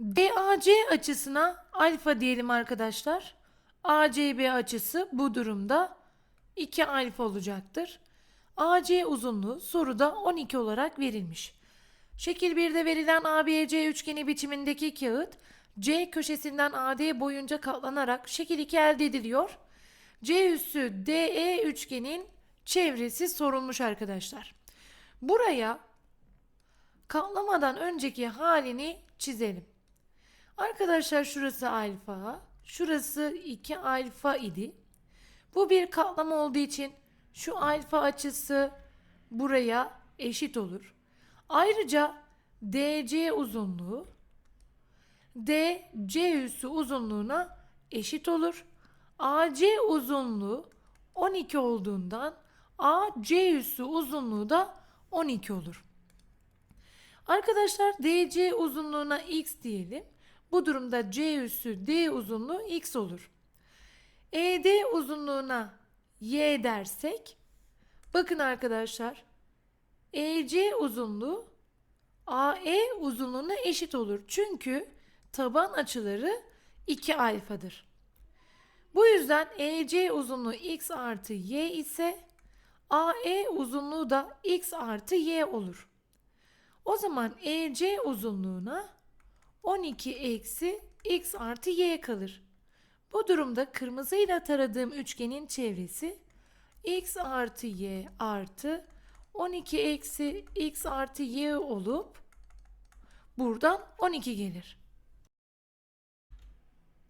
DAC açısına alfa diyelim arkadaşlar. ACB açısı bu durumda 2 alfa olacaktır. AC uzunluğu soruda 12 olarak verilmiş. Şekil 1'de verilen ABC üçgeni biçimindeki kağıt C köşesinden AD boyunca katlanarak şekil 2 elde ediliyor. C üssü DE üçgenin çevresi sorulmuş arkadaşlar. Buraya katlamadan önceki halini çizelim. Arkadaşlar şurası alfa, şurası 2 alfa idi. Bu bir katlama olduğu için şu alfa açısı buraya eşit olur. Ayrıca DC uzunluğu DC üssü uzunluğuna eşit olur. AC uzunluğu 12 olduğundan AC üssü uzunluğu da 12 olur. Arkadaşlar DC uzunluğuna x diyelim. Bu durumda C üssü D uzunluğu x olur. ED uzunluğuna y dersek bakın arkadaşlar EC uzunluğu AE uzunluğuna eşit olur. Çünkü taban açıları 2 alfadır. Bu yüzden EC uzunluğu x artı y ise AE uzunluğu da x artı y olur. O zaman EC uzunluğuna 12 eksi x artı y kalır. Bu durumda kırmızıyla taradığım üçgenin çevresi x artı y artı 12 eksi x artı y olup buradan 12 gelir.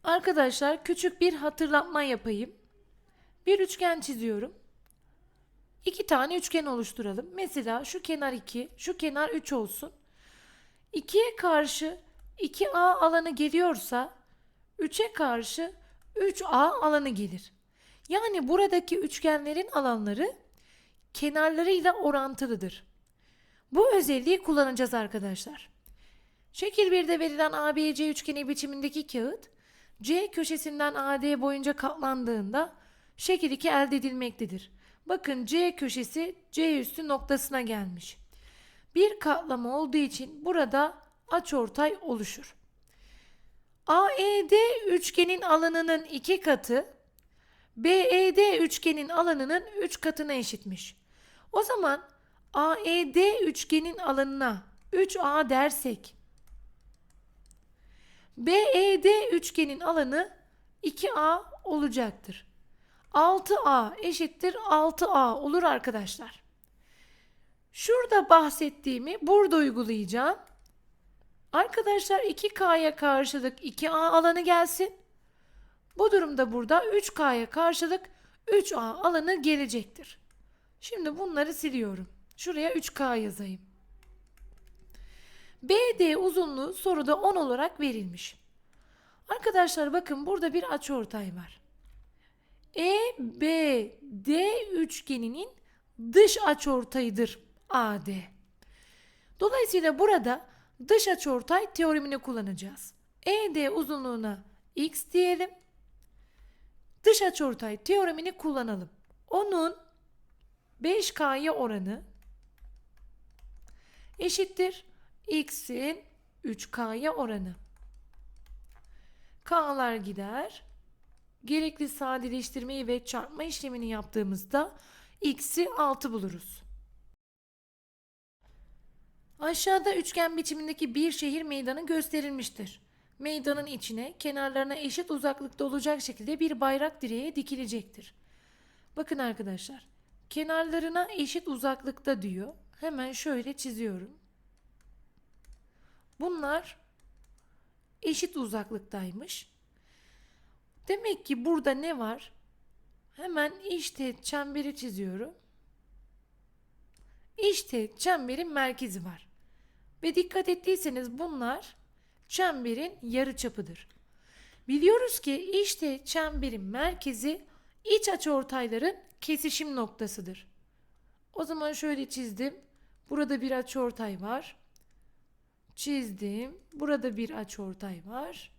Arkadaşlar küçük bir hatırlatma yapayım. Bir üçgen çiziyorum. İki tane üçgen oluşturalım. Mesela şu kenar 2, şu kenar 3 olsun. 2'ye karşı 2A alanı geliyorsa 3'e karşı 3A alanı gelir. Yani buradaki üçgenlerin alanları kenarlarıyla orantılıdır. Bu özelliği kullanacağız arkadaşlar. Şekil 1'de verilen ABC üçgeni biçimindeki kağıt C köşesinden AD boyunca katlandığında şekil 2 elde edilmektedir. Bakın C köşesi C üstü noktasına gelmiş. Bir katlama olduğu için burada açıortay oluşur. AED üçgenin alanının 2 katı BED üçgenin alanının 3 katına eşitmiş. O zaman AED üçgenin alanına 3A dersek BED üçgenin alanı 2A olacaktır. 6A eşittir 6A olur arkadaşlar. Şurada bahsettiğimi burada uygulayacağım. Arkadaşlar 2K'ya karşılık 2A alanı gelsin. Bu durumda burada 3K'ya karşılık 3A alanı gelecektir. Şimdi bunları siliyorum. Şuraya 3K yazayım. BD uzunluğu soruda 10 olarak verilmiş. Arkadaşlar bakın burada bir açıortay var. EBD üçgeninin dış açıortayıdır AD. Dolayısıyla burada dış açıortay teoremini kullanacağız. ED uzunluğuna x diyelim. Dış açıortay teoremini kullanalım. Onun 5K'ya oranı eşittir x'in 3K'ya oranı. K'lar gider. Gerekli sadeleştirmeyi ve çarpma işlemini yaptığımızda x'i 6 buluruz. Aşağıda üçgen biçimindeki bir şehir meydanı gösterilmiştir. Meydanın içine kenarlarına eşit uzaklıkta olacak şekilde bir bayrak direğe dikilecektir. Bakın arkadaşlar, kenarlarına eşit uzaklıkta diyor. Hemen şöyle çiziyorum. Bunlar eşit uzaklıktaymış. Demek ki burada ne var? Hemen işte çemberi çiziyorum. İşte çemberin merkezi var. Ve dikkat ettiyseniz bunlar çemberin yarı çapıdır. Biliyoruz ki işte çemberin merkezi iç açıortayların kesişim noktasıdır. O zaman şöyle çizdim. Burada bir açıortay var. Çizdim. Burada bir açıortay var.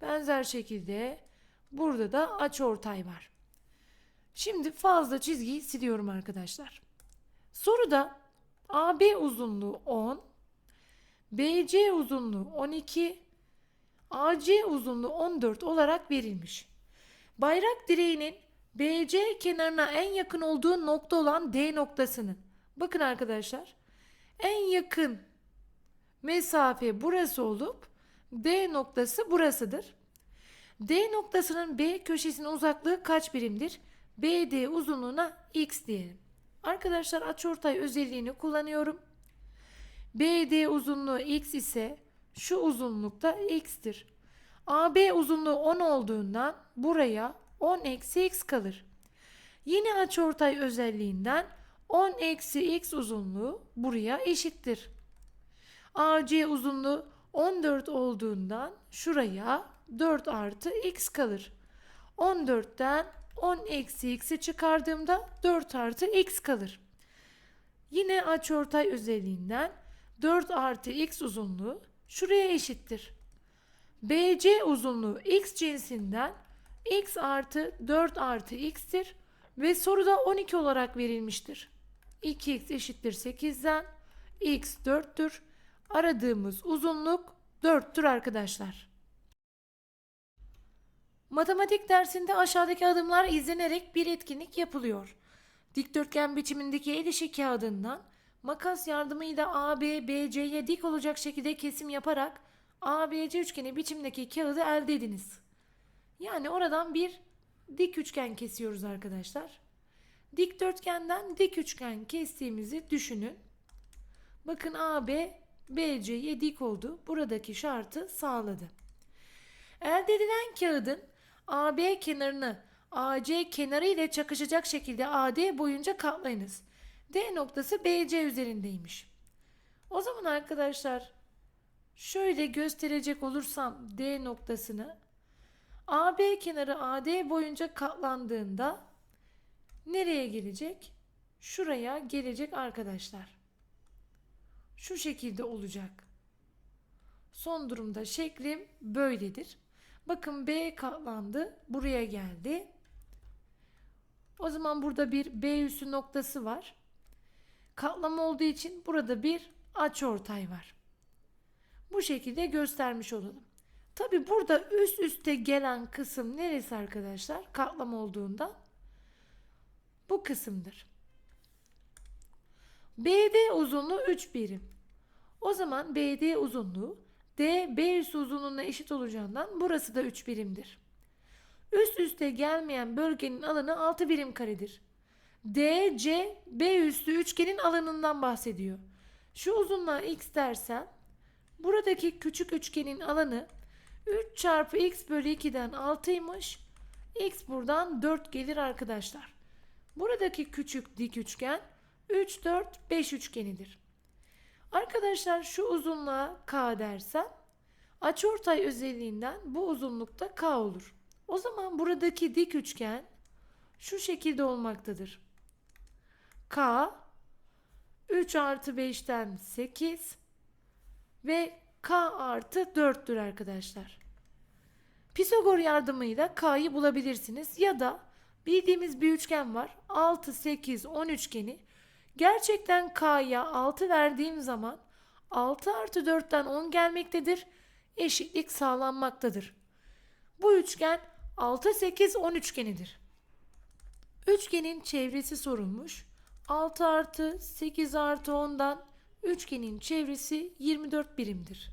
Benzer şekilde burada da açıortay var. Şimdi fazla çizgiyi siliyorum arkadaşlar. Soruda AB uzunluğu 10, BC uzunluğu 12, AC uzunluğu 14 olarak verilmiş. Bayrak direğinin BC kenarına en yakın olduğu nokta olan D noktasını. Bakın arkadaşlar. En yakın mesafe burası olup D noktası burasıdır. D noktasının B köşesinin uzaklığı kaç birimdir? BD uzunluğuna x diyelim. Arkadaşlar açıortay özelliğini kullanıyorum. BD uzunluğu x ise şu uzunlukta x'tir. AB uzunluğu 10 olduğundan buraya 10 eksi x kalır. Yine açıortay özelliğinden 10 eksi x uzunluğu buraya eşittir. AC uzunluğu 14 olduğundan şuraya 4 artı x kalır. 14'ten 10 eksi x'i çıkardığımda 4 artı x kalır. Yine açıortay özelliğinden 4 artı x uzunluğu şuraya eşittir. BC uzunluğu x cinsinden x artı 4 artı x'tir ve soruda 12 olarak verilmiştir. 2x eşittir 8'den x 4'tür. Aradığımız uzunluk 4'tür arkadaşlar. Matematik dersinde aşağıdaki adımlar izlenerek bir etkinlik yapılıyor. Dikdörtgen biçimindeki el işi kağıdından makas yardımıyla AB, BC'ye dik olacak şekilde kesim yaparak ABC üçgeni biçimdeki kağıdı elde ediniz. Yani oradan bir dik üçgen kesiyoruz arkadaşlar. Dikdörtgenden dik üçgen kestiğimizi düşünün. Bakın AB BC'ye dik oldu. Buradaki şartı sağladı. Elde edilen kağıdın AB kenarını AC kenarı ile çakışacak şekilde AD boyunca katlayınız. D noktası BC üzerindeymiş. O zaman arkadaşlar şöyle gösterecek olursam D noktasını AB kenarı AD boyunca katlandığında nereye gelecek? Şuraya gelecek arkadaşlar. Şu şekilde olacak. Son durumda şeklim böyledir. Bakın B katlandı. Buraya geldi. O zaman burada bir B üssü noktası var. Katlama olduğu için burada bir açıortay var. Bu şekilde göstermiş olalım. Tabi burada üst üste gelen kısım neresi arkadaşlar? Katlama olduğunda bu kısımdır. BD uzunluğu 3 birim. O zaman BD uzunluğu D B üssü uzunluğuna eşit olacağından burası da 3 birimdir. Üst üste gelmeyen bölgenin alanı 6 birim karedir. DC B üssü üçgenin alanından bahsediyor. Şu uzunluğa x dersem buradaki küçük üçgenin alanı 3 çarpı x bölü 2'den 6'ymış. X buradan 4 gelir arkadaşlar. Buradaki küçük dik üçgen 3, 4, 5 üçgenidir. Arkadaşlar şu uzunluğa k dersem açıortay özelliğinden bu uzunlukta k olur. O zaman buradaki dik üçgen şu şekilde olmaktadır. K 3 artı 5'ten 8 ve K artı 4'tür arkadaşlar. Pisagor yardımıyla K'yı bulabilirsiniz ya da bildiğimiz bir üçgen var. 6, 8, 10 üçgeni. Gerçekten K'ya 6 verdiğim zaman 6 artı 4'ten 10 gelmektedir. Eşitlik sağlanmaktadır. Bu üçgen 6, 8, 10 üçgenidir. Üçgenin çevresi sorulmuş. 6 artı 8 artı 10'dan üçgenin çevresi 24 birimdir.